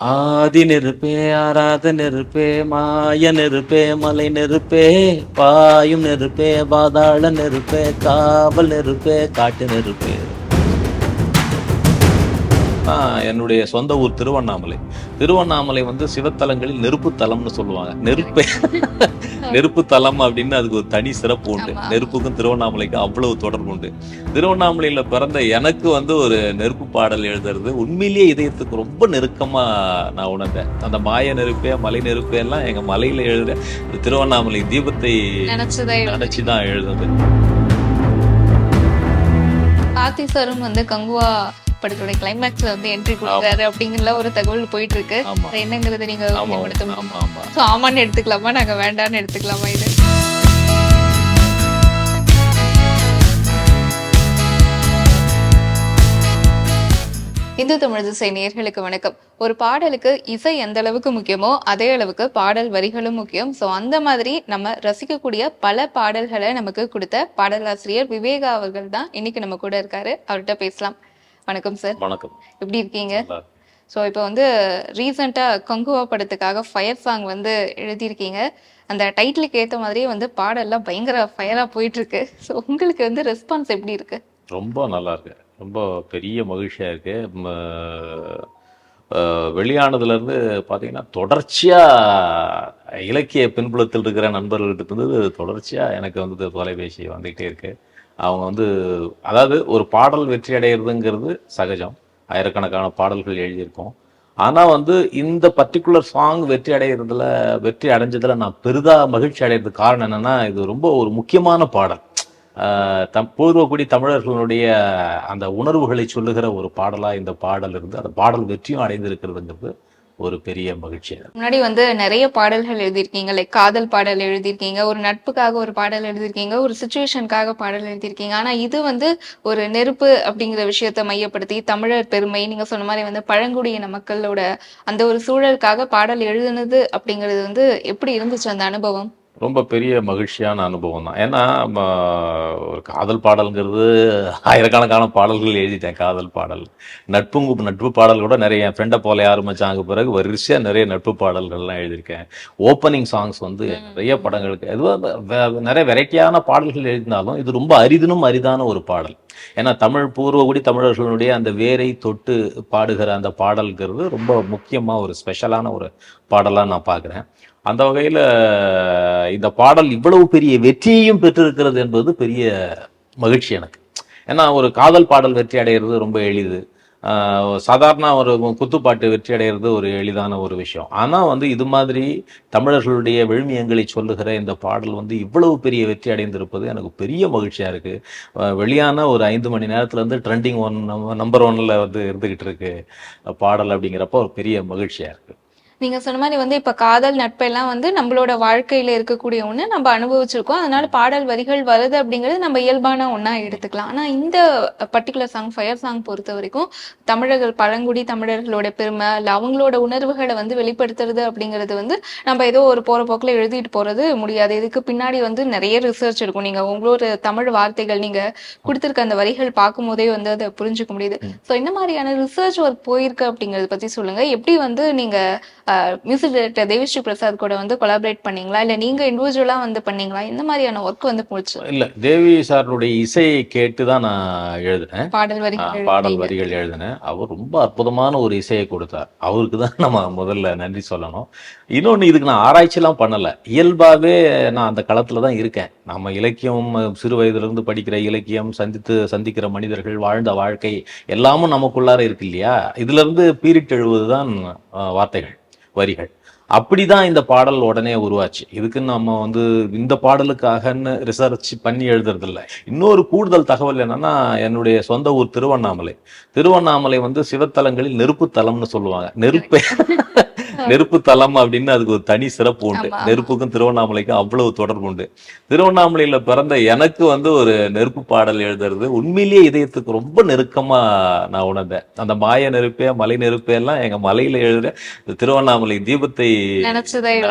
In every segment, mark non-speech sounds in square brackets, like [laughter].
ஆதி நெருப்பே ஆராத நெருப்பே மாய நெருப்பே மலை நெருப்பே பாயும் நெருப்பே பாதாள நெருப்பே காவல் நெருப்பே காட்டு நெருப்பே. நான் என்னுடைய சொந்த ஊர் திருவண்ணாமலை. திருவண்ணாமலை வந்து சிவத்தலங்களில் நெருப்பு தலம்னு சொல்லுவாங்க. நெருப்பே நெருப்பு தலம் அப்படின்னு அதுக்கு ஒரு தனி சிறப்பு உண்டு. நெருப்புக்கும் திருவண்ணாமலைக்கும் அவ்வளவு தொடர்பு உண்டு. திருவண்ணாமலையில பிறந்த எனக்கு வந்து ஒரு நெருப்பு பாடல் எழுதுறது உண்மையிலேயே இதயத்துக்கு ரொம்ப நெருக்கமா நான் உணர்ந்தேன். அந்த மாய நெருப்பே மலை நெருப்பே எல்லாம் எங்க மலையில எழுதுற இந்த திருவண்ணாமலை தீபத்தை நினைச்சதை நினைச்சுதான் எழுதுது கார்த்தி சாரும் வந்து கங்குவா படத்தோட கிளைமேக்ஸ்ல வந்து என்ட்ரி கொடுக்குறாரு அப்படிங்கிற ஒரு தகவல் போயிட்டு இருக்கு என்னங்கிறத நீங்க ஆமான்னு எடுத்துக்கலாமா? நாங்க வேண்டாம்னு எடுத்துக்கலாமா இது? இந்து தமிழ் திசை நேயர்களுக்கு வணக்கம். ஒரு பாடலுக்கு இசை எந்த அளவுக்கு முக்கியமோ அதே அளவுக்கு பாடல் வரிகளும் முக்கியம். ஸோ அந்த மாதிரி நம்ம ரசிக்கக்கூடிய பல பாடல்களை நமக்கு கொடுத்த பாடலாசிரியர் விவேகா அவர்கள் தான் இன்னைக்கு நம்ம கூட இருக்காரு. அவர்கிட்ட பேசலாம். வணக்கம் சார் வணக்கம். எப்படி இருக்கீங்க. ஸோ இப்போ வந்து ரீசெண்டாக கங்குவா படத்துக்காக ஃபயர் சாங் வந்து எழுதியிருக்கீங்க. அந்த டைட்டிலுக்கு ஏற்ற மாதிரியே வந்து பாடல்லாம் பயங்கர ஃபயராக போயிட்டு இருக்கு. ஸோ உங்களுக்கு வந்து ரெஸ்பான்ஸ் எப்படி இருக்கு? ரொம்ப நல்லா இருக்கு. ரொம்ப பெரிய மகிழ்ச்சியாக இருக்குது வெளியானதுலேருந்து பார்த்தீங்கன்னா தொடர்ச்சியாக இலக்கிய பின்புலத்தில் இருக்கிற நண்பர்கள்ட்ட இருந்து தொடர்ச்சியாக எனக்கு வந்து தொலைபேசி வந்துகிட்டே இருக்குது அவங்க வந்து அதாவது ஒரு பாடல் வெற்றி அடைகிறதுங்கிறது சகஜம். ஆயிரக்கணக்கான பாடல்கள் எழுதியிருக்கோம். ஆனால் வந்து இந்த பர்டிகுலர் சாங் வெற்றி அடைகிறதுல வெற்றி அடைஞ்சதில் நான் பெரிதாக மகிழ்ச்சி அடைகிறதுக்கு காரணம் என்னன்னா இது ரொம்ப ஒரு முக்கியமான பாடல். தம் பூர்வக்குடி தமிழர்களுடைய அந்த உணர்வுகளை சொல்லுகிற ஒரு பாடலாக இந்த பாடல் இருந்து அந்த பாடல் வெற்றியும் அடைந்திருக்கிறதுங்கிறது ஒரு பெரிய மகிழ்ச்சி. முன்னாடி வந்து நிறைய பாடல்கள் எழுதியிருக்கீங்க லைக் காதல் பாடல் எழுதியிருக்கீங்க ஒரு நட்புக்காக ஒரு பாடல் எழுதியிருக்கீங்க ஒரு சுச்சுவேஷனுக்காக பாடல் எழுதியிருக்கீங்க. ஆனா இது வந்து ஒரு நெருப்பு அப்படிங்கிற விஷயத்தை மையப்படுத்தி தமிழர் பெருமை நீங்க சொன்ன மாதிரி வந்து பழங்குடியின மக்களோட அந்த ஒரு சூழலுக்காக பாடல் எழுதுனது அப்படிங்கிறது வந்து எப்படி இருந்துச்சு அந்த அனுபவம்? ரொம்ப பெரிய மகிழ்ச்சியான அனுபவம் தான். ஏன்னா ஒரு காதல் பாடல்ங்கிறது ஆயிரக்கணக்கான பாடல்கள் எழுதிட்டேன் காதல் பாடல். நட்பு நட்பு பாடல் கூட நிறைய என் ஃப்ரெண்டை போல யாரும் மச்சாங்க பிறகு வரிசையா நிறைய நட்பு பாடல்கள்லாம் எழுதியிருக்கேன். ஓப்பனிங் சாங்ஸ் வந்து நிறைய படங்களுக்கு எதுவாக நிறைய வெரைட்டியான பாடல்கள் எழுதினாலும் இது ரொம்ப அரிதினும் அரிதான ஒரு பாடல். ஏன்னா தமிழ் பூர்வகுடி தமிழர்களுடைய அந்த வேரை தொட்டு பாடுகிற அந்த பாடல்ங்கிறது ரொம்ப முக்கியமா ஒரு ஸ்பெஷலான ஒரு பாடலா நான் பார்க்குறேன். அந்த வகையில் இந்த பாடல் இவ்வளவு பெரிய வெற்றியையும் பெற்றிருக்கிறது என்பது பெரிய மகிழ்ச்சி எனக்கு. ஏன்னா ஒரு காதல் பாடல் வெற்றி அடைகிறது ரொம்ப எளிது. சாதாரண ஒரு குத்துப்பாட்டு வெற்றி அடைகிறது ஒரு எளிதான ஒரு விஷயம். ஆனால் வந்து இது மாதிரி தமிழர்களுடைய விழுமியங்களை சொல்லுகிற இந்த பாடல் வந்து இவ்வளவு பெரிய வெற்றி அடைந்திருப்பது எனக்கு பெரிய மகிழ்ச்சியாக இருக்குது வெளியான ஒரு ஐந்து மணி நேரத்துலேருந்து ட்ரெண்டிங் ஒன் நம்பர் ஒன்னில் வந்து இருந்துக்கிட்டு இருக்கு பாடல் அப்படிங்கிறப்ப ஒரு பெரிய மகிழ்ச்சியாக இருக்குது நீங்க சொன்ன மாதிரி வந்து இப்ப காதல் நட்பெல்லாம் வந்து நம்மளோட வாழ்க்கையில இருக்கக்கூடிய ஒண்ணு நம்ம அனுபவிச்சிருக்கோம். அதனால பாடல் வரிகள் வருது அப்படிங்கிறது நம்ம இயல்பான ஒண்ணா எடுத்துக்கலாம். ஆனா இந்த பர்டிகுலர் சாங் ஃபயர் சாங் பொறுத்த வரைக்கும் தமிழர்கள் பழங்குடி தமிழர்களோட பெருமை இல்ல அவங்களோட உணர்வுகளை வந்து வெளிப்படுத்துறது அப்படிங்கிறது வந்து நம்ம ஏதோ ஒரு போற போக்குல எழுதிட்டு போறது முடியாது. இதுக்கு பின்னாடி வந்து நிறைய ரிசர்ச் இருக்கும். நீங்க உங்களோட தமிழ் வார்த்தைகள் நீங்க கொடுத்திருக்க அந்த வரிகள் பார்க்கும் போதே வந்து அதை புரிஞ்சுக்க முடியுது. சோ இந்த மாதிரியான ரிசர்ச் ஒர்க் போயிருக்கு அப்படிங்கறத பத்தி சொல்லுங்க. எப்படி வந்து நீங்க மியூசிக் டைரக்டர் தேவிஸ்ரீ பிரசாத் கூட வந்து கொலாபரேட் பண்ணீங்களா? இல்ல நீங்க இண்டிவிஜுவலா வந்து பண்ணீங்களா? இந்த மாதிரியான ஒர்க் வந்து போச்சு? இல்ல தேவி சாருடைய இசையை கேட்டு தான் நான் எழுதினேன். பாடல் வரிகள் பாடல். வரிகள் எழுதினேன். அவர் ரொம்ப அற்புதமான ஒரு இசையை கொடுத்தார். அவருக்கு தான் நம்ம முதல்ல நன்றி சொல்லணும். இன்னொன்னு இதுக்கு நான் ஆராய்ச்சிலாம் பண்ணல. இயல்பாவே நான் அந்த களத்துல தான் இருக்கேன். நம்ம இலக்கியம் சிறு வயதுல இருந்து படிக்கிற இலக்கியம் சந்தித்து சந்திக்கிற மனிதர்கள் வாழ்ந்த வாழ்க்கை எல்லாமும் நமக்குள்ளார இருக்கு இல்லையா? இதுல இருந்து பீரிட்டு எழுவதுதான் ஆ, வார்த்தைகள். வரிகள். அப்படிதான் இந்த பாடல் உடனே உருவாச்சு. இதுக்கு நம்ம வந்து இந்த பாடலுக்காகன்னு ரிசர்ச் பண்ணி எழுதுறது இல்ல இன்னொரு கூடுதல் தகவல் என்னன்னா என்னுடைய சொந்த ஊர் திருவண்ணாமலை. திருவண்ணாமலை வந்து சிவத்தலங்களில் நெருப்பு தலம்னு சொல்லுவாங்க. நெருப்பே [laughs] நெருப்பு தலம் அப்படின்னு அதுக்கு ஒரு தனி சிறப்பு உண்டு. நெருப்புக்கும் திருவண்ணாமலைக்கும் அவ்வளவு தொடர்பு உண்டு. திருவண்ணாமலையில பிறந்த எனக்கு வந்து ஒரு நெருப்பு பாடல் எழுதுறது உண்மையிலேயே இதயத்துக்கு ரொம்ப நெருக்கமா நான் உணர்ந்தேன். அந்த மாய நெருப்பே மலை நெருப்பே எல்லாம் எங்க மலையில எழுதுற இந்த திருவண்ணாமலை தீபத்தை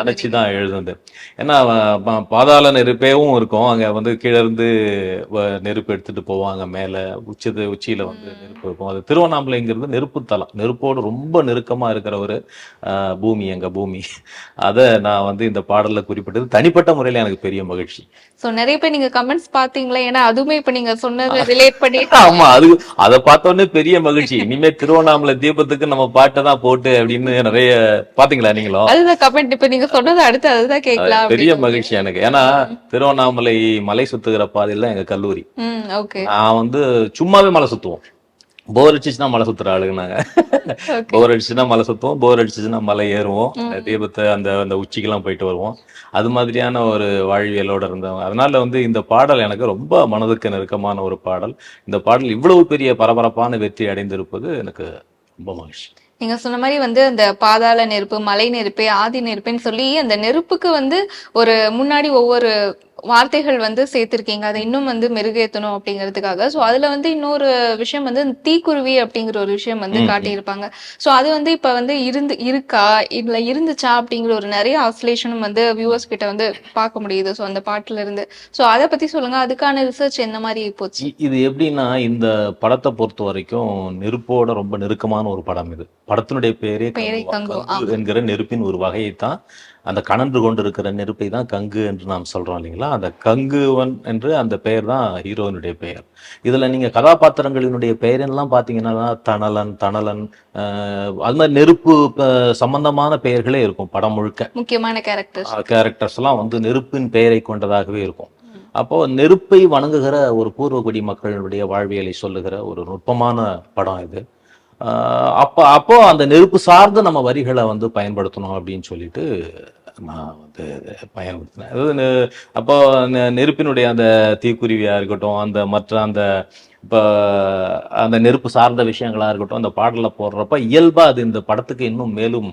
நினைச்சுதான் எழுதுனது. ஏன்னா பாதாள நெருப்பேவும் இருக்கும். அங்க வந்து கீழ இருந்து நெருப்பு எடுத்துட்டு போவாங்க. மேல உச்சது உச்சியில வந்து நெருப்பு இருக்கும். அது திருவண்ணாமலைங்கிறது நெருப்பு தலம் நெருப்போடு ரொம்ப நெருக்கமா இருக்கிற ஒரு ஆஹ், பூமி எங்க பூமி. அதை நான் வந்து இந்த பாடல்ல குறிப்பிட்டது. தனிப்பட்ட முறையில எனக்கு பெரிய மகிழ்ச்சி. சோ நிறைய பேர் நீங்க கமெண்ட்ஸ் பாத்தீங்களா ஏன்னா அதுவுமே இப்ப நீங்க சொன்னதை ரிலேட் பண்ணி [laughs] ஆமா அது அதை பார்த்த உடனே பெரிய மகிழ்ச்சி. இனிமே திருவண்ணாமலை தீபத்துக்கு நம்ம பாட்டை தான் போட்டு அப்படின்னு நிறைய பாத்தீங்களா நீங்களும்? அதுதான் கமெண்ட் இப்ப நீங்க சொன்னது அடுத்து அதுதான் கேட்கலாம் பெரிய. மகிழ்ச்சி எனக்கு. ஏன்னா திருவண்ணாமலை மலை சுத்துகிற பாதையில எங்க கல்லூரி. நான் வந்து சும்மாவே மலை சுத்துவோம். போர் அடிச்சுச்சுன்னா மலை சுத்துற ஆளுங்க நாங்க ஓகே போர் அடிச்சுன்னா மலை சுத்துவோம். போர் அடிச்சுச்சுன்னா மலை ஏறுவோம். தீபத்தை அந்த அந்த உச்சிக்கெல்லாம் போயிட்டு வருவோம். அது மாதிரியான ஒரு வாழ்வியலோட இருந்தவங்க. அதனால வந்து இந்த பாடல் எனக்கு ரொம்ப மனதுக்கு நெருக்கமான ஒரு பாடல். இந்த பாடல் இவ்வளவு பெரிய பரபரப்பான வெற்றி அடைந்திருப்பது எனக்கு ரொம்ப மகிழ்ச்சி. நீங்க சொன்ன மாதிரி வந்து அந்த பாதாள நெருப்பு மலை நெருப்பு ஆதி நெருப்புன்னு சொல்லி அந்த நெருப்புக்கு வந்து ஒரு முன்னாடி ஒவ்வொரு வார்த்தைகள் வந்து சேர்த்திருக்கீங்க. அதை இன்னும் வந்து மெருகேத்தணும் அப்படிங்கிறதுக்காக. சோ அதுல வந்து இன்னொரு விஷயம் வந்து தீக்குருவி அப்படிங்கிற ஒரு விஷயம் வந்து. காட்டியிருப்பாங்க. சோ அது வந்து இப்ப வந்து இருந்து இருக்கா? இல்ல இருந்துச்சா அப்படிங்கிற ஒரு நிறைய ஆசோலேஷனும் வந்து வியூவர்ஸ் கிட்ட வந்து பார்க்க முடியுது. சோ அந்த பாட்டுல இருந்து சோ அதை பத்தி சொல்லுங்க. அதுக்கான ரிசர்ச் எந்த மாதிரி போச்சு? இது எப்படின்னா இந்த படத்தை பொறுத்த வரைக்கும் நெருப்போட ரொம்ப நெருக்கமான ஒரு படம் இது. படத்தினுடைய பேரே என்கிற நெருப்பின் ஒரு வகையை தான் அந்த கனன்று கொண்டிருக்கிற நெருப்பை தான் கங்கு என்று நாம் சொல்றோம் இல்லைங்களா? அந்த கங்குவன் என்று அந்த பெயர் தான் ஹீரோயினுடைய பெயர். இதுல நீங்க கதாபாத்திரங்களினுடைய பெயரெல்லாம் பாத்தீங்கன்னா தணலன் தணலன் அது மாதிரி நெருப்பு சம்பந்தமான பெயர்களே இருக்கும் படம் முழுக்க. முக்கியமான கேரக்டர்ஸ் கேரக்டர்ஸ் எல்லாம் வந்து நெருப்பின் பெயரை கொண்டதாகவே இருக்கும். அப்போ நெருப்பை வணங்குகிற ஒரு பூர்வகுடி மக்களுடைய வாழ்வியலை சொல்லுகிற ஒரு நுட்பமான படம் இது. அப்போ அப்போ அந்த நெருப்பு சார்ந்து நம்ம வரிகளை வந்து பயன்படுத்தணும் அப்படின்னு சொல்லிட்டு நான் வந்து பயன்படுத்தினேன் அதாவது அப்போ நெருப்பினுடைய அந்த தீக்குருவியா இருக்கட்டும் அந்த மற்ற அந்த இப்போ அந்த நெருப்பு சார்ந்த விஷயங்களா இருக்கட்டும் அந்த பாடல்ல போடுறப்ப இயல்பா அது இந்த படத்துக்கு இன்னும் மேலும்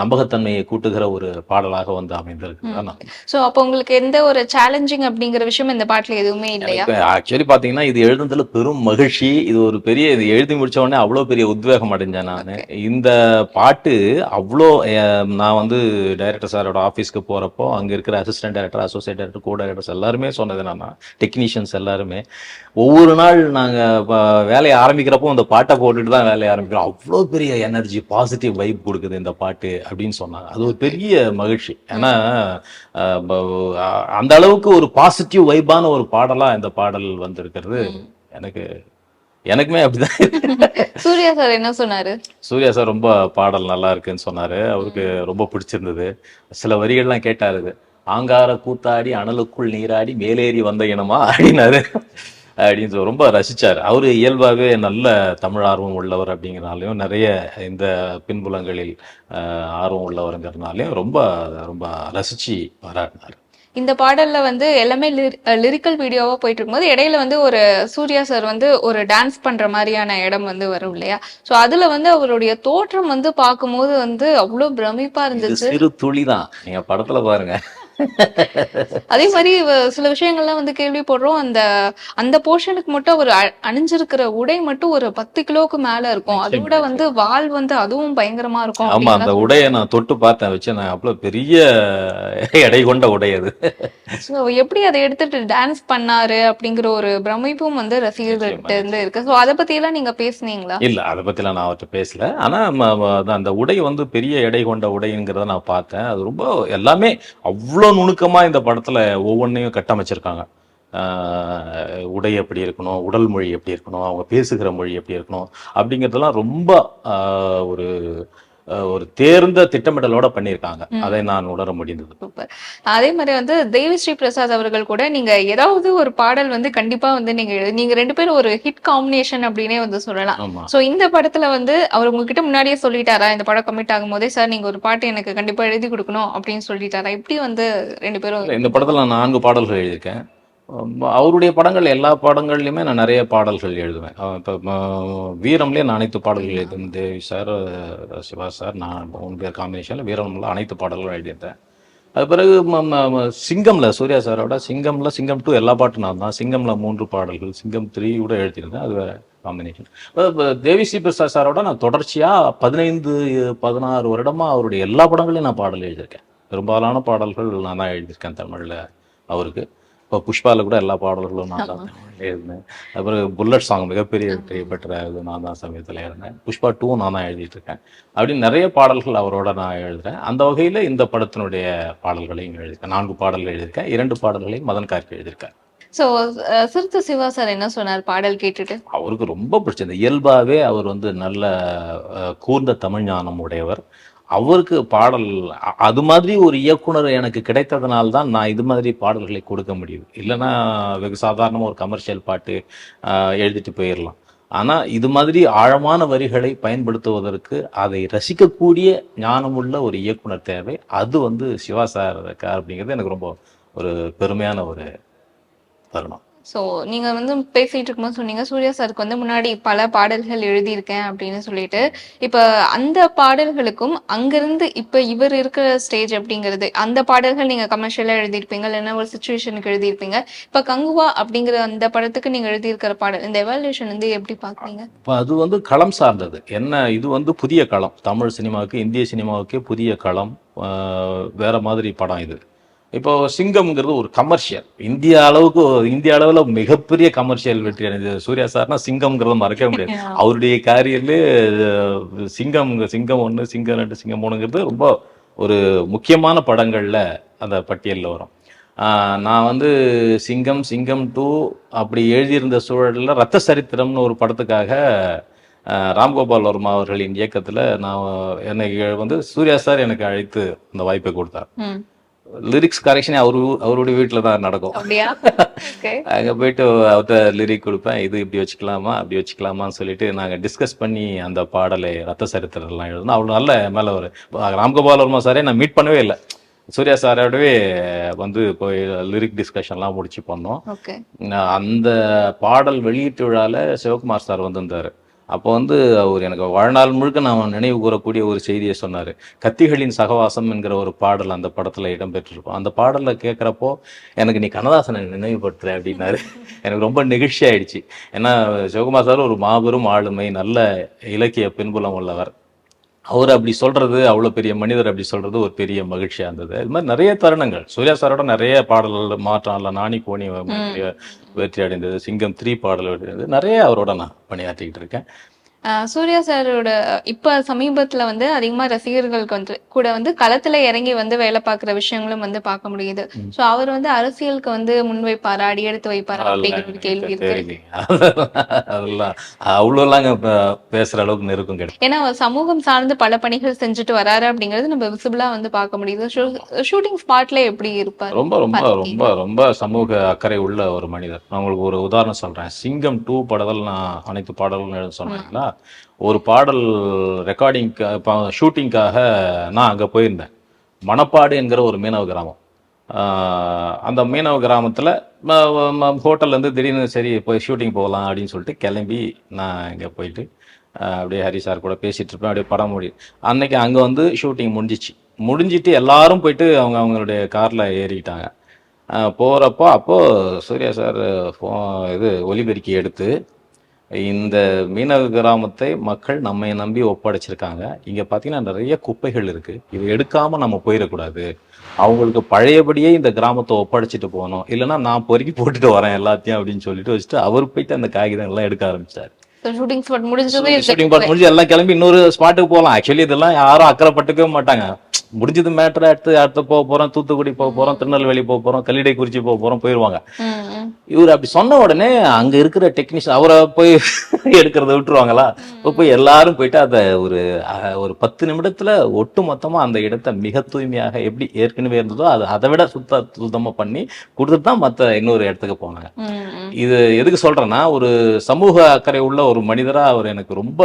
நம்பகத்தன்மையை கூட்டுகிற ஒரு பாடலாக வந்து அமைந்திருக்கு. சோ அப்போ உங்களுக்கு எந்த ஒரு சேலஞ்சிங் அப்படிங்கிற விஷயம் இந்த பாட்டுல எதுவுமே இல்லையா? ஆக்சுவலி பாத்தீங்கன்னா இது எழுதுனதுல பெரும் மகிழ்ச்சி. இது ஒரு பெரிய இது எழுதி முடிச்ச உடனே அவ்வளோ பெரிய உத்வேகம் அடைஞ்சேன் நான். இந்த பாட்டு அவ்வளோ நான் வந்து டைரக்டர் சாரோட ஆஃபீஸ்க்கு போறப்போ அங்க இருக்கிற assistant director associate director co directors எல்லாருமே சொன்னது என்னன்னா டெக்னீஷியன்ஸ் எல்லாருமே ஒவ்வொரு நாள் நாங்க ப- வேலையை ஆரம்பிக்கிறப்போ அந்த பாட்டை போட்டுட்டு தான் வேலையை ஆரம்பிக்கிறோம். அவ்வளோ பெரிய எனர்ஜி பாசிட்டிவ் வைப் கொடுக்குது இந்த பாட்டு அப்படின்னு சொன்னாங்க. அது ஒரு பெரிய மகிழ்ச்சி. ஏன்னா அந்த அளவுக்கு ஒரு பாசிட்டிவ் வைப்பான ஒரு பாடலா இந்த பாடல் வந்திருக்கிறது. எனக்கு எனக்குமே அப்படிதான். [laughs] சூர்யா சார் என்ன சொன்னாரு? சூர்யா சார் ரொம்ப பாடல் நல்லா இருக்குன்னு சொன்னாரு. அவருக்கு ரொம்ப பிடிச்சிருந்தது. சில வரிகள்லாம் கேட்டாரு. ஆங்கார கூத்தாடி அனலுக்குள் நீராடி மேலேறி வந்த இனமா? அப்படின்னாரு. அப்படின்னு சொல்லி ரொம்ப ரசிச்சார். அவரு இயல்பாகவே நல்ல தமிழ் ஆர்வம் உள்ளவர் அப்படிங்கிறனாலையும் நிறைய இந்த பின்புலங்களில் ஆர்வம் உள்ளவருங்கிறனாலையும் ரொம்ப ரொம்ப ரசிச்சு பாராட்டினார். இந்த பாடல்ல வந்து எல்லாமே லிரிக்கல் வீடியோவா போயிட்டு இருக்கும்போது இடையில வந்து ஒரு சூர்யா சார் வந்து ஒரு டான்ஸ் பண்ற மாதிரியான இடம் வந்து வரும் இல்லையா? சோ அதுல வந்து அவருடைய தோற்றம் வந்து பார்க்கும்போது வந்து அவ்வளவு பிரமிப்பா இருந்துச்சு. சிறு துளி தான். நீங்க படத்துல பாருங்க. [laughs] அதே மாதிரி சில விஷயங்கள்லாம் வந்து கேள்விப்படுறோம். அந்த அந்த போர்ஷனுக்கு மட்டும் அ- அணிஞ்சிருக்கிற உடை மட்டும் ஒரு பத்து கிலோவுக்கு மேல இருக்கும். அதோட வந்து வால் வந்து அதுவும் பயங்கரமா இருக்கும் ஆமா அந்த உடையை நான் தொட்டு பார்த்தேன். வச்சு நான் அவ்வளவு பெரிய எடை கொண்ட உடை அது. எப்படி அதை எடுத்துட்டு டான்ஸ் பண்ணாரு அப்படிங்கிற ஒரு பிரமிப்பும் வந்து ரசிகர்கள்ட்ட இருந்து இருக்கு. சோ அதை பத்தி எல்லாம் நீங்க பேசுனீங்களா? இல்ல அதை பத்திலாம் நான் அவர்கிட்ட பேசல. ஆனா அந்த உடை வந்து பெரிய எடை கொண்ட உடைங்கிறத நான் பார்த்தேன். அது ரொம்ப எல்லாமே அவ்வளோ நுணுக்கமாக இந்த படத்துல ஒவ்வொன்றையும் கட்டமைச்சிருக்காங்க. ஆஹ் உடை எப்படி இருக்கணும் உடல் மொழி எப்படி இருக்கணும் அவங்க பேசுகிற மொழி எப்படி இருக்கணும் அப்படிங்கிறதெல்லாம் ரொம்ப ஆஹ் ஒரு ஒரு தேர்ந்த திட்டமிடலோட பண்ணியிருக்காங்க. அதை நான் உணர முடிந்தது. சூப்பர். அதே மாதிரி வந்து தேவிஸ்ரீ பிரசாத் அவர்கள் கூட நீங்க ஏதாவது ஒரு பாடல் வந்து கண்டிப்பா வந்து நீங்க நீங்க ரெண்டு பேரும் ஒரு ஹிட் காம்பினேஷன் அப்படின்னே வந்து சொல்லலாம். சோ இந்த படத்துல வந்து அவர் உங்ககிட்ட முன்னாடியே சொல்லிட்டாரா? இந்த படம் கமிட் ஆகும் போதே சார் நீங்க ஒரு பாட்டு எனக்கு கண்டிப்பா எழுதி கொடுக்கணும் அப்படின்னு சொல்லிட்டாரா? எப்படி வந்து ரெண்டு பேரும் இந்த படத்துல நான் நான்கு பாடல்கள் எழுதியிருக்கேன். அவருடைய படங்கள் எல்லா படங்கள்லையுமே நான் நிறைய பாடல்கள் எழுதுவேன். இப்போ வீரம்லேயே நான் அனைத்து பாடல்கள் எழுதுவேன். தேவி சார் சிவா சார் நான் மூணு பேர் காம்பினேஷனில் வீரம்ல அனைத்து பாடல்களும் எழுதியிருந்தேன் அது பிறகு சிங்கம்ல சூர்யா சாரோட சிங்கம்ல சிங்கம் டூ எல்லா பாட்டும் நான் தான். சிங்கம்ல மூன்று பாடல்கள் சிங்கம் த்ரீ கூட எழுதியிருந்தேன். அது வேற காம்பினேஷன் தேவி ஸ்ரீ பிரசாத் சாரோட நான் தொடர்ச்சியாக பதினைந்து பதினாறு வருடமாக அவருடைய எல்லா படங்களையும் நான் பாடல் எழுதியிருக்கேன். பெரும்பாலான பாடல்கள் நான் தான் எழுதியிருக்கேன் தமிழில் அவருக்கு. இப்போ புஷ்பாவில் கூட எல்லா பாடல்களும் நான் தான் எழுதினேன். அப்புறம் புல்லட் சாங் மிகப்பெரிய வெற்றி பெற்ற இது நான் தான் சமயத்தில் எழுதினேன். புஷ்பா டூ நான் தான் எழுதிட்டு இருக்கேன் அப்படின்னு நிறைய பாடல்கள் அவரோட நான் எழுதுறேன். அந்த வகையில் இந்த படத்தினுடைய பாடல்களையும் எழுதியிருக்கேன். நான்கு பாடல்கள் எழுதியிருக்கேன். இரண்டு பாடல்களையும் மதன் கார்கே எழுதியிருக்கேன் சோ சிறுத்தை சிவா சார் என்ன சொன்னார்? பாடல் கேட்டுட்டு. அவருக்கு ரொம்ப பிடிச்சது. இயல்பாகவே அவர் வந்து நல்ல கூர்ந்த தமிழ் ஞானம் உடையவர். அவருக்கு பாடல் அது மாதிரி ஒரு இயக்குனர் எனக்கு கிடைத்ததுனால தான் நான் இது மாதிரி பாடல்களை கொடுக்க முடியுது இல்லைன்னா வெகு சாதாரணமாக ஒரு கமர்ஷியல் பாட்டு எழுதிட்டு போயிடலாம் ஆனால் இது மாதிரி ஆழமான வரிகளை பயன்படுத்துவதற்கு அதை ரசிக்கக்கூடிய ஞானமுள்ள ஒரு இயக்குனர் தேவை. அது வந்து சிவா சார் இருக்கார் அப்படிங்கிறது எனக்கு ரொம்ப ஒரு பெருமையான ஒரு தருணம். ஸோ நீங்கள் வந்து பேசிகிட்டு இருக்கும்போது சொன்னீங்க. சூர்யா சாருக்கு வந்து முன்னாடி பல பாடல்கள் எழுதியிருக்கேன் அப்படின்னு சொல்லிட்டு. இப்போ அந்த பாடல்களுக்கும் அங்கேருந்து இப்போ இவர் இருக்கிற ஸ்டேஜ் அப்படிங்கிறது அந்த பாடல்கள் நீங்கள் கமர்ஷியலாக எழுதியிருப்பீங்க இல்லைன்னா ஒரு சுச்சுவேஷனுக்கு எழுதியிருப்பீங்க. இப்போ கங்குவா அப்படிங்கிற அந்த படத்துக்கு நீங்கள் எழுதியிருக்கிற பாடல் இந்த எவால்யூஷன் வந்து எப்படி பார்க்குறீங்க? இப்போ அது வந்து களம் சார்ந்தது. என்ன இது வந்து புதிய களம். தமிழ் சினிமாவுக்கு இந்திய சினிமாவுக்கே புதிய களம். வேற மாதிரி படம் இது. இப்போ சிங்கம்ங்கிறது ஒரு கமர்ஷியல் இந்திய அளவுக்கு இந்திய அளவில் மிகப்பெரிய கமர்ஷியல் வெற்றி அடைஞ்சது சூர்யா சார்னா சிங்கம்ங்கிறத மறக்கவே முடியாது. [laughs] அவருடைய கேரியர்ல சிங்கம் சிங்கம் ஒன்று சிங்கம் ரெண்டு சிங்கம் மூணுங்கிறது ரொம்ப ஒரு முக்கியமான படங்கள்ல அந்த பட்டியலில் வரும். ஆஹ் நான் வந்து சிங்கம் சிங்கம் டூ அப்படி எழுதியிருந்த சூழலில் ரத்த சரித்திரம்னு ஒரு படத்துக்காக ஆஹ் ராம்கோபால் வர்மா அவர்களின் இயக்கத்தில் நான் எனக்கு வந்து சூர்யா சார் எனக்கு அழைத்து அந்த வாய்ப்பை கொடுத்தார். லிரிக்ஸ் கரெக்ஷனே அவரு அவருடைய வீட்டில் தான் நடக்கும். [laughs] அங்கே போயிட்டு அவர்கிட்ட லிரிக் கொடுப்பேன். இது இப்படி வச்சுக்கலாமா அப்படி வச்சுக்கலாமான்னு சொல்லிட்டு நாங்கள் டிஸ்கஸ் பண்ணி அந்த பாடலை ரத்த சரித்திரம்லாம் எழுதணும் அவ்வளோ நல்ல மேலே ஒரு ராம்கோபால் வர்மா சாரே நான் மீட் பண்ணவே இல்லை. சூர்யா சாரோடவே வந்து போய் லிரிக் டிஸ்கஷன்லாம் முடிச்சு பண்ணோம். அந்த பாடல் வெளியீட்டு விழால சிவகுமார் சார் வந்திருந்தாரு. அப்போ வந்து அவர் எனக்கு வாழ்நாள் முழுக்க நான் நினைவு கூறக்கூடிய ஒரு செய்தியை சொன்னார். கத்திகளின் சகவாசம் என்கிற ஒரு பாடல் அந்த படத்தில் இடம்பெற்றிருக்கும். அந்த பாடலில் கேட்குறப்போ எனக்கு நீ கண்ணதாசனை நினைவுபடுத்துற அப்படின்னாரு. [laughs] எனக்கு ரொம்ப நெகிழ்ச்சி ஆயிடுச்சு ஏன்னா சிவகுமார் சார் ஒரு மாபெரும் ஆளுமை நல்ல இலக்கிய பின்புலம் உள்ளவர். அவர் அப்படி சொல்றது அவ்வளோ பெரிய மனிதர் அப்படி சொல்றது ஒரு பெரிய மகிழ்ச்சியா இருந்தது. இது மாதிரி நிறைய தருணங்கள். சூர்யா சாரோட நிறைய பாடல்கள் மாற்றம் இல்ல நாணி கோணி வெற்றி- அடைந்தது சிங்கம் த்ரீ பாடல் அடைந்தது நிறைய அவரோட நான் பணியாற்றிக்கிட்டு இருக்கேன். சூர்யா சாரோட இப்ப சமீபத்துல வந்து அதிகமா ரசிகர்களுக்கு வந்து கூட வந்து களத்துல இறங்கி வந்து வேலை பார்க்குற விஷயங்களும் வந்து பார்க்க முடியுது. சோ அவர் வந்து அரசியலுக்கு வந்து முன்வைப்பாரா அடி எடுத்து வைப்பாரா? அப்படிங்கிற ஒரு கேள்வி இருக்கு. அதெல்லாம் அளவுக்கு நெருக்கம் கிடையாது ஏன்னா சமூகம் சார்ந்து பல பணிகள் செஞ்சுட்டு வராரு அப்படிங்கிறது நம்ம விசிபிளா வந்து பார்க்க முடியுது. ஷூட்டிங் ஸ்பாட்ல எப்படி இருப்பாரு? ரொம்ப ரொம்ப ரொம்ப ரொம்ப சமூக அக்கறை உள்ள ஒரு மனிதர். நான் உங்களுக்கு ஒரு உதாரணம் சொல்றேன். சிங்கம் டூ பாடல் நான் அனைத்து பாடல்களும் சொன்னீங்களா? ஒரு பாடல் ரெக்கார்டிங் ஷூட்டிங்காக நான் அங்கே போயிருந்தேன். மணப்பாடு என்கிற ஒரு மீனவ கிராமம். அந்த மீனவ கிராமத்தில் ஹோட்டல்லேருந்து திடீர்னு சரி போய் ஷூட்டிங் போகலாம் அப்படின்னு சொல்லிட்டு கிளம்பி நான் இங்கே போயிட்டு அப்படியே ஹரி சார் கூட பேசிகிட்டு இருப்பேன். அப்படியே படம் முடி அன்னைக்கு அங்கே வந்து ஷூட்டிங் முடிஞ்சிச்சு. முடிஞ்சிட்டு எல்லாரும் போயிட்டு அவங்க அவங்களுடைய காரில் ஏறிக்கிட்டாங்க போகிறப்போ அப்போது சூர்யா சார் ஃபோ இது ஒலிபெருக்கி எடுத்து இந்த மீனவ கிராமத்தை மக்கள் நம்மை நம்பி ஒப்படைச்சிருக்காங்க. இங்க பாத்தீங்கன்னா நிறைய குப்பைகள் இருக்கு. இது எடுக்காம நம்ம போயிடக்கூடாது. அவங்களுக்கு பழையபடியே இந்த கிராமத்தை ஒப்படைச்சிட்டு போகணும். இல்லைன்னா நான் பொறுக்கி போட்டுட்டு வரேன் எல்லாத்தையும் அப்படின்னு சொல்லிட்டு வச்சுட்டு அவர் போயிட்டு அந்த காகிதங்கள் எல்லாம் எடுக்க ஆரம்பிச்சாரு. ஷூட்டிங் ஸ்பாட் முடிஞ்சது ஷூட்டிங் பார்ட் முடிஞ்சு எல்லாம் கிளம்பி இன்னொரு ஸ்பாட்டுக்கு போகலாம். ஆக்சுவலி இதெல்லாம் யாரும் அக்கறைப்பட்டுக்கவே மாட்டாங்க. முடிஞ்சது மேட்டர் அடுத்து அடுத்து போக போறோம் தூத்துக்குடி போக போறோம் திருநெல்வேலி போக போறோம் கல்லிடை குறிச்சி போக போறோம் போயிருவாங்க. இவர் அப்படி சொன்ன உடனே அங்க இருக்கிற டெக்னீஷியன் அவரை போய் [laughs] எடுக்கிறத விட்டுருவாங்களாஇப்ப போய் எல்லாரும் போயிட்டு அதை ஒரு ஒரு பத்து நிமிடத்துல ஒட்டு மொத்தமா அந்த இடத்தை மிக தூய்மையாக எப்படி ஏற்கனவே இருந்ததோ அது அதை விட சுத்த சுத்தமா பண்ணி கொடுத்துட்டு தான் மத்த இன்னொரு இடத்துக்கு போனாங்க. இது எதுக்கு சொல்றேன்னா ஒரு சமூக அக்கறை உள்ள ஒரு மனிதரா அவர் எனக்கு ரொம்ப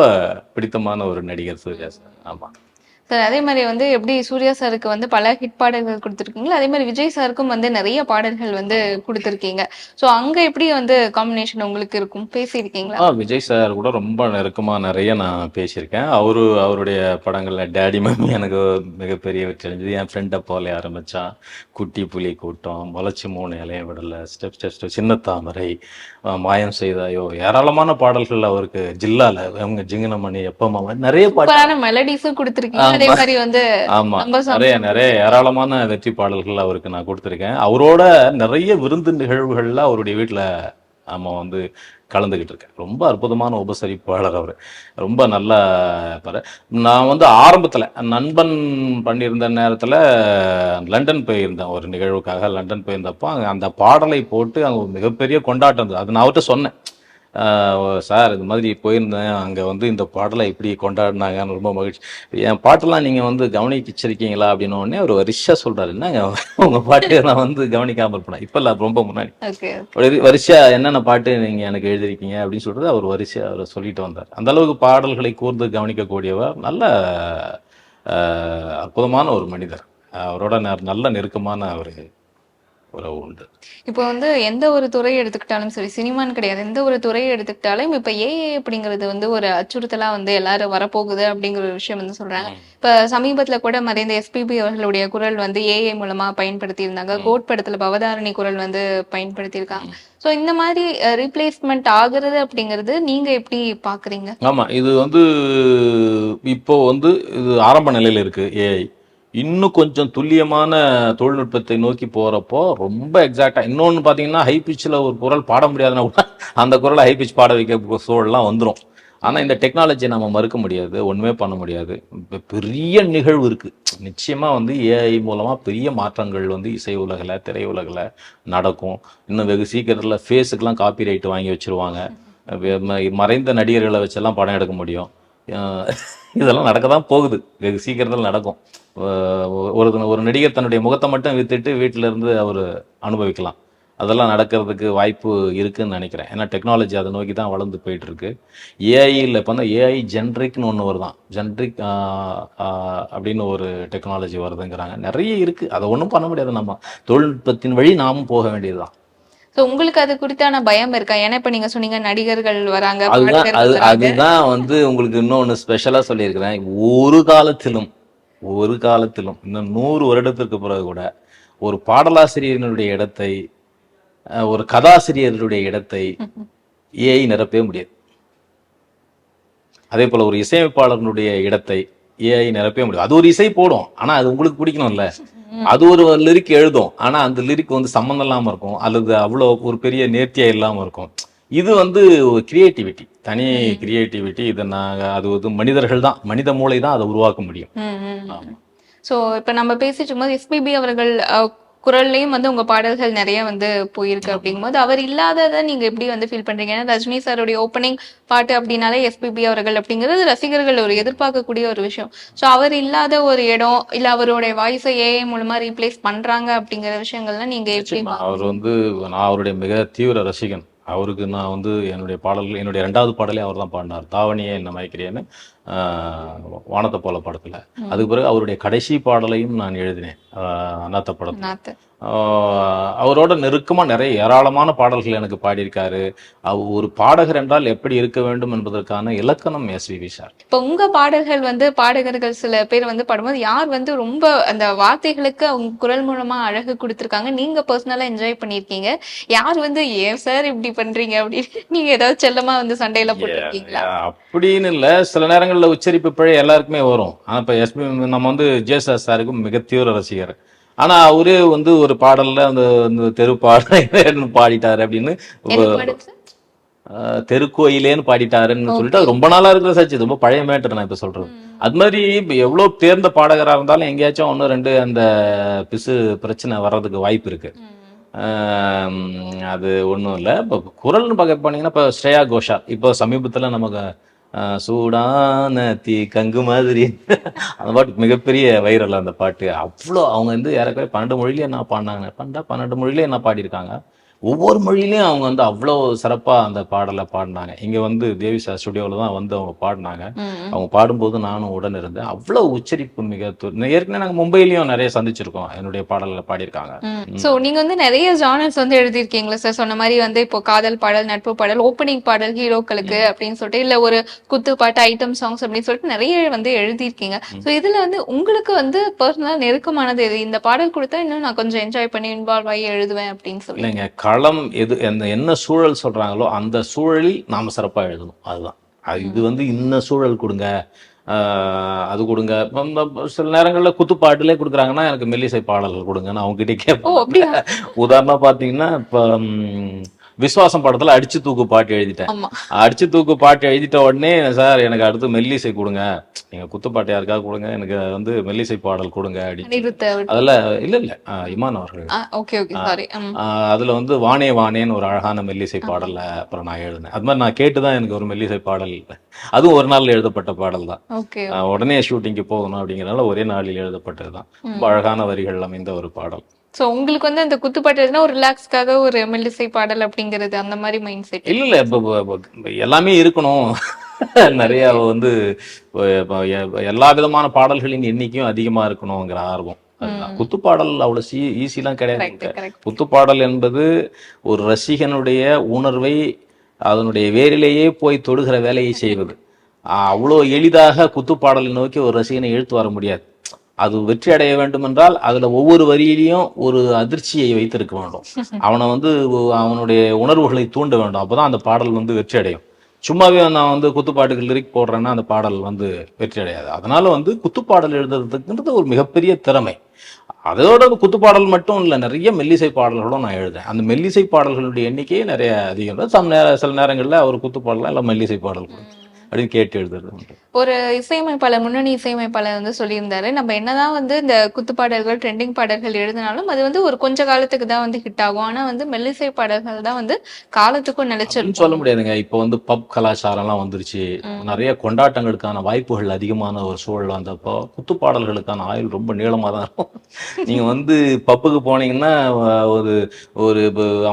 பிடித்தமான ஒரு நடிகர் சூர்யா சார். ஆமா. சார் அதே மாதிரி வந்து எப்படி சூர்யா சாருக்கு வந்து பல ஹிட் பாடல்கள் கொடுத்துருக்கீங்களோ? அதே மாதிரி விஜய் சாருக்கும் வந்து நிறைய பாடல்கள் வந்து கொடுத்துருக்கீங்க. ஸோ அங்க எப்படி வந்து காம்பினேஷன் உங்களுக்கு இருக்கும்? பேசியிருக்கீங்களா? ஆ விஜய் சார் கூட ரொம்ப நெருக்கமாக நிறைய நான் பேசியிருக்கேன். அவரு அவருடைய படங்களில் டேடி மம்மி எனக்கு மிகப்பெரிய வெற்றி அடைஞ்சது. என் ஃப்ரெண்டை போல ஆரம்பித்தான் குட்டி புலி கூட்டம் முளைச்சி மூணு இலைய விடலை ஸ்டெப் ஸ்டெப் ஸ்டெப் சின்ன தாமரை மாயம் செய்தாயோ ஏராளமான பாடல்கள் அவருக்கு ஜில்லால அவங்க ஜிங்கனமணி எப்பமா நிறைய சூப்பரான மெலடிஸும் கொடுத்துருக்கீங்க. அதே. மாதிரி வந்து ஆமா. நிறைய. நிறைய ஏராளமான வெற்றி பாடல்கள் அவருக்கு நான் கொடுத்துருக்கேன். அவரோட நிறைய விருந்து நிகழ்வுகள்ல அவருடைய வீட்டுல ஆமா வந்து கலந்துக்கிட்டு இருக்கேன். ரொம்ப அற்புதமான உபசரிப்பாளர் அவர். ரொம்ப நல்லா இருப்பாரு நான் வந்து ஆரம்பத்துல நண்பன் பண்ணியிருந்த நேரத்துல லண்டன் போயிருந்தேன். ஒரு நிகழ்வுக்காக லண்டன் போயிருந்தப்போ அந்த பாடலை போட்டு அங்க மிகப்பெரிய கொண்டாட்டம் இருந்தது. அது நான் அவர்கிட்ட சொன்னேன். சார் இது மாதிரி போயிருந்தேன். அங்கே வந்து இந்த பாடலை இப்படி கொண்டாடினாங்கன்னு ரொம்ப மகிழ்ச்சி. என் பாட்டெல்லாம் நீங்கள் வந்து கவனிச்சிருக்கீங்களா? அப்படின்னு உடனே ஒரு வரிசையாக சொல்கிறாரு என்னங்க? உங்கள் பாட்டு நான் வந்து கவனிக்காமல் இருப்பேன்? இப்போ இல்லை ரொம்ப முன்னாடி. ஓகே ஒரு வரிசையா என்னென்ன பாட்டு நீங்கள் எனக்கு எழுதிருக்கீங்க அப்படின்னு சொல்லிட்டு அவர் வரிசையாக அவர் சொல்லிட்டு வந்தார். அந்த அளவுக்கு பாடல்களை கூர்ந்து கவனிக்கக்கூடியவர். நல்ல அற்புதமான ஒரு மனிதர். அவரோட நல்ல நெருக்கமான ஒரு உறவு உண்டு. இப்போ வந்து எந்த ஒரு துறையை எடுத்துக்கிட்டாலும் சரி சினிமான்னு கிடையாது எந்த ஒரு துறையை எடுத்துக்கிட்டாலும் இப்ப ஏஏ அப்படிங்கிறது வந்து ஒரு அச்சுறுத்தலா வந்து எல்லாரும் வரப்போகுது அப்படிங்கிற ஒரு விஷயம் வந்து சொல்றாங்க. இப்ப சமீபத்துல கூட மறைந்த எஸ்பிபி அவர்களுடைய குரல் வந்து ஏஐ மூலமா பயன்படுத்தி இருந்தாங்க கோட் படத்துல பவதாரணி குரல் வந்து பயன்படுத்தி இருக்காங்க சோ இந்த மாதிரி ரீப்ளேஸ்மெண்ட் ஆகுறது அப்படிங்கிறது நீங்க எப்படி பாக்குறீங்க? ஆமா இது வந்து இப்போ வந்து இது ஆரம்ப நிலையில இருக்கு ஏஐ இன்னும் கொஞ்சம் துல்லியமான தொழில்நுட்பத்தை நோக்கி போகிறப்போ ரொம்ப எக்ஸாக்டாக இன்னொன்று பார்த்தீங்கன்னா ஹை பிச்சில் ஒரு குரல் பாட முடியாதுன்னா கூட அந்த குரலை ஹை பிச் பாட வைக்க சூழல்லாம் வந்துடும் ஆனால் இந்த டெக்னாலஜியை நம்ம மறுக்க முடியாது ஒன்றுமே பண்ண முடியாது. இப்போ பெரிய நிகழ்வு இருக்குது நிச்சயமாக வந்து ஏஐ மூலமாக பெரிய மாற்றங்கள் வந்து இசை உலகில் திரை உலகில் நடக்கும். இன்னும் வெகு சீக்கிரத்தில் ஃபேஸுக்கெலாம் காப்பி ரைட் வாங்கி வச்சிருவாங்க. மறைந்த நடிகர்களை வச்செல்லாம் படம் எடுக்க முடியும். இதெல்லாம் நடக்க தான் போகுது. வெகு சீக்கிரத்தில் நடக்கும். ஒரு ஒரு நடிகர் தன்னுடைய முகத்தை மட்டும் வித்துட்டு வீட்டில இருந்து அவர் அனுபவிக்கலாம். அதெல்லாம் நடக்கிறதுக்கு வாய்ப்பு இருக்குன்னு நினைக்கிறேன். ஏன்னா டெக்னாலஜி அதை நோக்கி தான் வளர்ந்து போயிட்டு இருக்கு ஏஐயில் இப்போ வந்து ஏஐ ஜென்ரிக்னு ஒன்று வருதான். ஜென்ரிக் அப்படின்னு ஒரு டெக்னாலஜி வருதுங்கிறாங்க. நிறைய இருக்கு. அதை ஒன்றும் பண்ண முடியாது நம்ம. தொழில்நுட்பத்தின் வழி நாமும் போக வேண்டியதுதான். சோ உங்களுக்கு அது குறித்தான பயம் இருக்கா? ஏன்னா இப்ப நீங்க சொன்னீங்க நடிகர்கள் வராங்க அதுதான். அதுதான் வந்து உங்களுக்கு இன்னொன்று ஸ்பெஷலாக சொல்லியிருக்கிறேன். ஒரு காலத்திலும் ஒரு காலத்திலும் இன்னும் நூறு வருடத்திற்கு பிறகு கூட ஒரு பாடலாசிரியர்களுடைய இடத்தை ஒரு கதாசிரியர்களுடைய இடத்தை ஏஐ நிரப்பவே முடியாது. அதே போல ஒரு இசையமைப்பாளர்களுடைய இடத்தை ஏஐ நிரப்பவே முடியாது. அது ஒரு இசை போடும் ஆனா அது உங்களுக்கு பிடிக்கணும்ல. அது ஒரு லிரிக் எழுதும் ஆனா அந்த லிரிக் வந்து சம்மந்தம் இல்லாம இருக்கும் அல்லது அவ்வளோ ஒரு பெரிய நேர்த்தியா இல்லாம இருக்கும். இது வந்து ஒரு கிரியேட்டிவிட்டி தனி கிரியேட்டிவிட்டி இதை நாங்க அது வந்து மனிதர்கள் தான் மனித மூளை தான் அதை உருவாக்க முடியும். ஸோ இப்போ நம்ம பேசிட்டு இருக்கும்போது எஸ்பிபி அவர்கள் குரல்லையும் வந்து உங்க பாடல்கள் நிறைய வந்து போயிருக்கு அப்படிங்கும்போது அவர் இல்லாததை நீங்க எப்படி வந்து ஃபீல் பண்றீங்க? ஏன்னா ரஜினி சாருடைய ஓப்பனிங் பாட்டு அப்படின்னாலே எஸ்பிபி அவர்கள் அப்படிங்கிறது ரசிகர்கள் ஒரு எதிர்பார்க்கக்கூடிய ஒரு விஷயம். ஸோ அவர் இல்லாத ஒரு இடம் இல்ல அவருடைய வாய்ஸை ஏஐ மூலமா ரீப்ளேஸ் பண்றாங்க அப்படிங்கிற விஷயங்கள்லாம் நீங்க எப்படி. அவர் வந்து நான் அவருடைய மிக தீவிர ரசிகன். அவருக்கு நான் வந்து என்னுடைய பாடல்கள் என்னுடைய ரெண்டாவது பாடலே அவர் தான் பாடினார். தாவணியே என்ன மயக்கிறேன்னு ஆஹ், வானத்தை போல படத்துல. அதுக்கு பிறகு அவருடைய கடைசி பாடலையும் நான் எழுதினேன். ஆஹ், அநாத்த படத்துல. ஆஹ், அவரோட நெருக்கமா நிறைய ஏராளமான பாடல்கள் எனக்கு பாடியிருக்காரு. அவர் ஒரு பாடகர் என்றால் எப்படி இருக்க வேண்டும் என்பதற்கான இலக்கணம் எஸ் வி சார். இப்போ உங்க பாடல்கள் வந்து பாடகர்கள் சில பேர் வந்து பாடும்போது யார் வந்து ரொம்ப அந்த வார்த்தைகளுக்கு அவங்க குரல் மூலமா அழகு கொடுத்துருக்காங்க? நீங்க பர்சனலா என்ஜாய் பண்ணிருக்கீங்க யார் வந்து ஏன் சார் இப்படி பண்றீங்க? அப்படின்னு நீங்க ஏதாவது செல்லமா வந்து சண்டையில போட்டிருக்கீங்களா? அப்படின்னு இல்லை. சில நேரங்களில் உச்சரிப்பு பிழை எல்லாருக்குமே வரும். ஆனால் இப்போ எஸ்பி நம்ம வந்து ஜேசஸ் சாருக்கு மிக தீவிர ரசிகர். ஆனா அவரே வந்து ஒரு பாடல்ல அந்த தெரு பாடல் பாடிட்டாரு அப்படின்னு தெருக்கோயிலேன்னு பாடிட்டாருன்னு சொல்லிட்டு அது ரொம்ப நாளா இருக்கிற சாச்சு ரொம்ப பழைய மேட்டர் நான் இப்ப சொல்றது. அது மாதிரி எவ்வளவு தேர்ந்த பாடகரா இருந்தாலும் எங்கேயாச்சும் ஒன்று ரெண்டு அந்த பிசு பிரச்சனை வர்றதுக்கு வாய்ப்பு இருக்கு. அது ஒன்றும் இல்லை. இப்போ குரல்னு பார்க்க போனீங்கன்னா இப்போ ஸ்ரேயா கோஷால். இப்போ சமீபத்தில் நமக்கு சூடான தீ கங்கு மாதிரி. அந்த பாட்டு மிகப்பெரிய வைரல் அந்த பாட்டு. அவ்வளோ அவங்க வந்து ஏறக்குறைய பன்னெண்டு மொழியிலே என்ன பாடினாங்க? பண்டா பன்னெண்டு மொழியிலே என்ன பாடியிருக்காங்க? ஒவ்வொரு மொழியிலையும் அவங்க வந்து அவ்வளோ சிறப்பா அந்த பாடலை பாடினாங்க. இங்க வந்து தேவி சார் ஸ்டுடியோவில் தான் வந்து அவங்க பாடினாங்க. அவங்க பாடும்போது நானும் உடன் இருந்தேன். அவ்வளோ உச்சரிப்பு மிக ஏற்கனவே நாங்கள் மும்பையிலையும் நிறைய சந்திச்சிருக்கோம். என்னுடைய பாடல்களை பாடியிருக்காங்க. சோ நீங்க வந்து நிறைய ஜானர்ஸ் வந்து எழுதியிருக்கீங்களா சார் சொன்ன மாதிரி வந்து இப்போ காதல் பாடல் நட்பு பாடல் ஓப்பனிங் பாடல் ஹீரோக்களுக்கு அப்படின்னு சொல்லிட்டு இல்ல ஒரு குத்து பாட்டு ஐட்டம் சாங்ஸ் அப்படின்னு சொல்லிட்டு நிறைய வந்து எழுதியிருக்கீங்க. சோ இதுல வந்து உங்களுக்கு வந்து பர்சனலா நெருக்கமானது எது? இந்த பாடல் கொடுத்தா இன்னும் நான் கொஞ்சம் என்ஜாய் பண்ணி இன்வால்வ் ஆகி எழுதுவேன் அப்படின்னு சொல்லி களம் எது அந்த என்ன சூழல் சொல்றாங்களோ அந்த சூழலில் நாம சிறப்பா எழுதணும். அதுதான். அது இது வந்து இன்ன சூழல் கொடுங்க. அது கொடுங்க. சில நேரங்கள்ல குத்துப்பாட்டுலே கொடுக்குறாங்கன்னா எனக்கு மெல்லிசை பாடல்கள் கொடுங்கன்னு அவங்க கிட்டே ஓ கேட்பேன் அப்படியா உதாரணமா பாத்தீங்கன்னா இப்ப விஸ்வாசம் படத்துல அடிச்சு தூக்கு பாட்டு எழுதிட்டேன். அடிச்சு தூக்கு பாட்டு எழுதிட்ட உடனே சார் எனக்கு அடுத்து மெல்லிசை கொடுங்க. நீங்க குத்துப்பாட்டு யாருக்காவது கொடுங்க. எனக்கு வந்து மெல்லிசை பாடல் கொடுங்க அப்படின்னு. அதுல இல்ல இல்ல. இமான் அவர்கள். அதுல வந்து வானே வானேன்னு ஒரு அழகான மெல்லிசை பாடல்ல அப்புறம் நான் எழுதினேன். அது மாதிரி நான் கேட்டுதான் எனக்கு ஒரு மெல்லிசை பாடல். அதுவும் ஒரு நாள் எழுதப்பட்ட பாடல் தான். உடனே ஷூட்டிங்க்கு போகணும் அப்படிங்கறனால ஒரே நாளில் எழுதப்பட்டதுதான் ரொம்ப அழகான வரிகள் அமைந்த ஒரு பாடல். சோ உங்களுக்கு வந்து அந்த குத்துப்பாட்டு எழுதுனா ஒரு ரிலாக்ஸ்க்காக ஒரு மெல்லிசை பாடல் அப்படிங்கிறது அந்த மாதிரி மைண்ட் செட் இல்ல இல்ல. இப்ப- எல்லாமே இருக்கணும். நிறைய வந்து எல்லா விதமான பாடல்களின் எண்ணிக்கையும் அதிகமா இருக்கணுங்கிற ஆர்வம். குத்துப்பாடல் அவ்வளவு சி ஈஸிலாம் கிடையாது கரெக்ட் குத்துப்பாடல் என்பது ஒரு ரசிகனுடைய உணர்வை அதனுடைய வேரிலேயே போய் தொடுகிற வேலையை செய்வது. அவ்வளோ எளிதாக குத்துப்பாடலை நோக்கி ஒரு ரசிகனை இழுத்து வர முடியாது. அது வெற்றி அடைய வேண்டும் என்றால் அதுல ஒவ்வொரு வரியிலையும் ஒரு அதிர்ச்சியை வைத்திருக்க வேண்டும். [laughs] அவனை வந்து அவனுடைய உணர்வுகளை தூண்ட வேண்டும். அப்பதான் அந்த பாடல் வந்து வெற்றி அடையும். சும்மாவே நான் வந்து குத்துப்பாட்டுக்கு லிரிக் போடுறேன்னா அந்த பாடல் வந்து வெற்றி அடையாது. அதனால வந்து குத்துப்பாடல் எழுதுறதுக்குன்றது ஒரு மிகப்பெரிய திறமை. அதோட குத்துப்பாடல் மட்டும் இல்லை நிறைய மெல்லிசை பாடல்களும் நான் எழுதேன் அந்த மெல்லிசை பாடல்களுடைய எண்ணிக்கையே நிறைய அதிகம். சம் நேர சில நேரங்களில் அவர் குத்துப்பாடலாம் இல்லை மெல்லிசை பாடல் அப்படின்னு கேட்டு எழுதுறது ஒரு இசையமைப்பாளர் முன்னணி இசையமைப்பாளர் வந்து சொல்லியிருந்தாரு நம்ம என்னதான் வந்து இந்த குத்து பாடல்கள் ட்ரெண்டிங் பாடல்கள் எழுதினாலும் அது வந்து ஒரு கொஞ்ச காலத்துக்கு தான் வந்து ஹிட் ஆகும். ஆனா வந்து மெல்லிசை பாடல்கள் தான் வந்து காலத்துக்கும் நிலைச்சிருக்கும். சொல்ல முடியாதுங்க. இப்போ வந்து பப் கலாச்சாரம்லாம் வந்துருச்சு. நிறைய கொண்டாட்டங்களுக்கான வாய்ப்புகள் அதிகமான ஒரு சூழல் வந்தப்போ குத்து பாடல்களுக்கான ஆயுள் ரொம்ப நீளமாக தான் இருக்கும். [laughs] நீங்க வந்து பப்புக்கு போனீங்கன்னா ஒரு ஒரு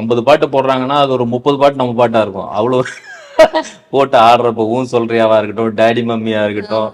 ஐம்பது பாட்டு போடுறாங்கன்னா அது ஒரு முப்பது பாட்டு நம்ம பாட்டா இருக்கும். அவ்வளோ போட்டு ஆடுறப்ப ஊன் சொல்றியாவா இருக்கட்டும் டேடி மம்மியா இருக்கட்டும்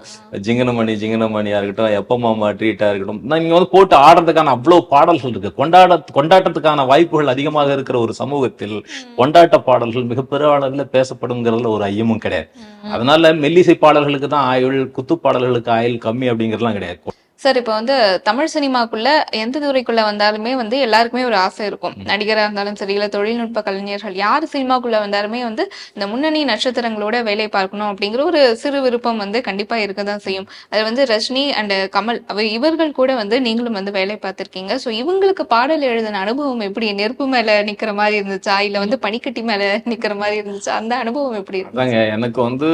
ஜிங்கனமணி ஜிங்கனமணியா இருக்கட்டும் எப்ப மாமா ட்ரீட்டா இருக்கட்டும். நான் நீங்க வந்து போட்டு ஆடுறதுக்கான அவ்வளவு பாடல்கள் இருக்கு. கொண்டாட கொண்டாட்டத்துக்கான வாய்ப்புகள் அதிகமாக இருக்கிற ஒரு சமூகத்தில் கொண்டாட்ட பாடல்கள் மிக அளவில் பேசப்படுங்கிறதுல ஒரு ஐயமும் கிடையாது. அதனால மெல்லிசை பாடல்களுக்கு தான் ஆயுள் குத்து பாடல்களுக்கு ஆயுள் கம்மி அப்படிங்கிறதுலாம் கிடையாது. சார் இப்போ வந்து தமிழ் சினிமாக்குள்ள எந்த துறைக்குள்ள வந்தாலுமே வந்து எல்லாருக்குமே ஒரு ஆசை இருக்கும். நடிகரா இருந்தாலும் சரி இல்ல தொழில்நுட்ப கலைஞர்கள் யார் சினிமாக்குள்ள வந்தாலுமே வந்து இந்த முன்னணி நட்சத்திரங்களோட வேலை பார்க்கணும் அப்படிங்கிற ஒரு சிறு விருப்பம் வந்து கண்டிப்பா இருக்க தான் செய்யும். அது வந்து ரஜினி அண்ட் கமல் அவ இவர்கள் கூட வந்து நீங்களும் வந்து வேலை பார்த்திருக்கீங்க. ஸோ இவங்களுக்கு பாடல் எழுதின அனுபவம் எப்படி? நெருப்பு மேல நிக்கிற மாதிரி இருந்துச்சா? இல்ல வந்து பனிக்கட்டி மேல நிக்கிற மாதிரி இருந்துச்சா? அந்த அனுபவம் எப்படி இருந்துச்சு? அதாங்க எனக்கு வந்து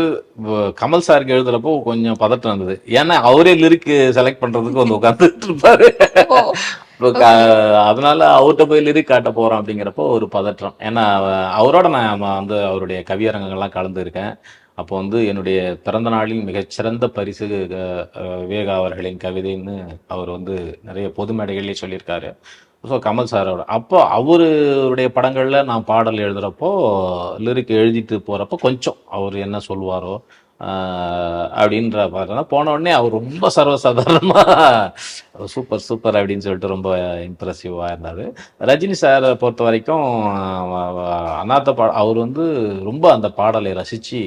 கமல் சாருக்கு எழுதுறப்போ கொஞ்சம் பதட்டம் இருந்தது. ஏன்னா அவரே லிரிக் செலக்ட் பண்றதுக்கு வந்து உட்காந்துட்டு இருப்பாரு அதனால அவர்கிட்ட போய் லிரிக் காட்ட போறோம் அப்படிங்கிறப்போ ஒரு பதற்றம். ஏன்னா அவ- அவரோட நான் வந்து அவருடைய கவியரங்கங்கள்லாம் கலந்துருக்கேன். அப்போ வந்து என்னுடைய பிறந்த நாளில் மிகச்சிறந்த பரிசு விவேகா அவர்களின் கவிதைன்னு அவர் வந்து நிறைய பொது மேடைகள்லேயே சொல்லியிருக்காரு. ஸோ கமல் சாரோட. அப்போ அவருடைய படங்கள்ல நான் பாடல் எழுதுறப்போ லிரிக் எழுதிட்டு போறப்போ கொஞ்சம் அவர் என்ன சொல்லுவாரோ அப்படின்ற பார்த்தா போன உடனே அவர் ரொம்ப சர்வசாதாரணமா சூப்பர் சூப்பர் அப்படின்னு சொல்லிட்டு ரொம்ப இம்ப்ரெசிவாக இருந்தார். ரஜினி சாரை பொறுத்த வரைக்கும் ஆஹ் அநாத்த பா அவர் வந்து ரொம்ப அந்த பாடலை ரசிச்சு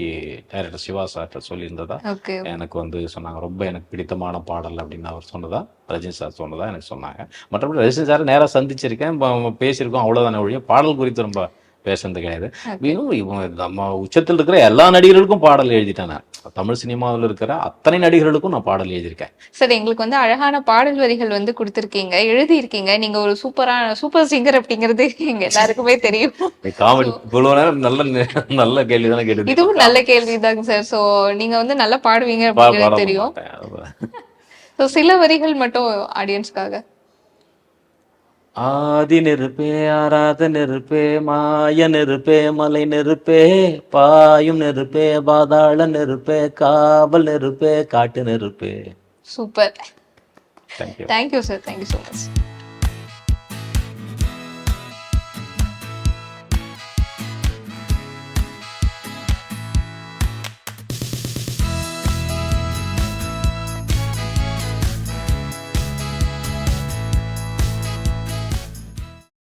டைரக்டர் சிவா சார்கிட்ட சொல்லியிருந்ததா எனக்கு வந்து சொன்னாங்க. ரொம்ப எனக்கு பிடித்தமான பாடல் அப்படின்னு அவர் சொன்னதா ரஜினி சார் சொன்னதா எனக்கு சொன்னாங்க. மற்றபடி ரஜினி சார் நேராக சந்திச்சிருக்கேன் பேசியிருக்கோம் அவ்வளோதானே ஒழிய பாடல் குறித்து ரொம்ப பேசுனது கிடையாது. இவங்க நம்ம உச்சத்தில் இருக்கிற எல்லா நடிகர்களுக்கும் பாடல் எழுதிட்டேன் நான். தமிழ் சினிமாவில் இருக்கிற அத்தனை நடிகர்களுக்கும் நான் பாடல் எழுதியிருக்கேன். சார் எங்களுக்கு வந்து அழகான பாடல் வரிகள் வந்து கொடுத்திருக்கீங்க. எழுதியிருக்கீங்க. நீங்க ஒரு சூப்பரான சூப்பர் சிங்கர் அப்படிங்கிறது எங்க எல்லாருக்குமே தெரியும். காமெடி இவ்வளவு நேரம் நல்ல நல்ல கேள்வி தானே கேட்டு இதுவும் நல்ல கேள்விதாங்க சார். சோ நீங்க வந்து நல்லா பாடுவீங்க அப்படிங்கிறது தெரியும். சில வரிகள் மட்டும் ஆடியன்ஸ்க்காக ஆதி நெருப்பே ஆராத நெருப்பே மாய நெருப்பே மலை நெருப்பே பாயும் நெருப்பே பாதாள நெருப்பே காவல் நெருப்பே காட்டு நெருப்பே. Super. Thank you sir thank you so much